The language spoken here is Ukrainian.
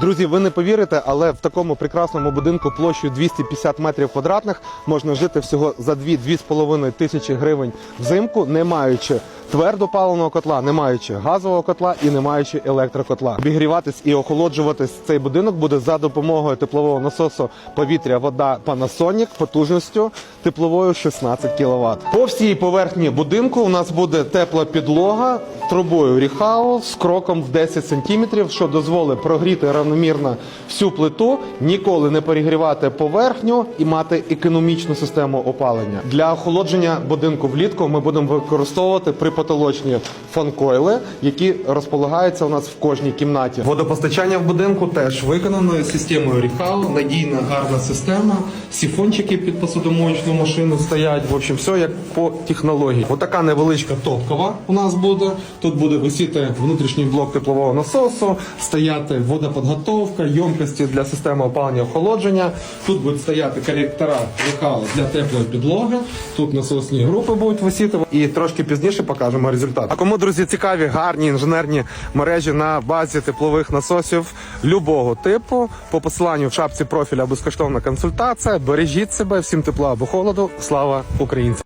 Друзі, ви не повірите, але в такому прекрасному будинку площею 250 метрів квадратних можна жити всього за 2-2,5 тисячі гривень взимку, не маючи твердопаливного котла, не маючи газового котла і не маючи електрокотла. Обігріватись і охолоджуватись цей будинок буде за допомогою теплового насосу повітря, вода Panasonic потужністю тепловою 16 кВт. По всій поверхні будинку у нас буде тепла підлога трубою Ріхау з кроком в 10 см, що дозволить прогріти равномірно всю плиту, ніколи не перегрівати поверхню і мати економічну систему опалення. Для охолодження будинку влітку ми будемо використовувати припотолочні фанкойли, які розполагаються у нас в кожній кімнаті. Водопостачання в будинку теж виконано системою Ріхау, надійна гарна система. Сіфончики під посудомоєчну машину стоять. В общем, все як по технології. Отака невеличка топкова у нас буде. Тут буде висіти внутрішній блок теплового насосу, стояти водоподготовка, ємкості для системи опалення охолодження. Тут будуть стояти колектора Ріхау для теплої підлоги. Тут насосні групи будуть висіти. І трошки пізніше покажемо результат. А кому, друзі, цікаві гарні інженерні мережі на базі теплових насосів любого типу, по посиланню в шапці профіля безкоштовна консультація. Бережіть себе, всім тепла або холоду. Слава українцям!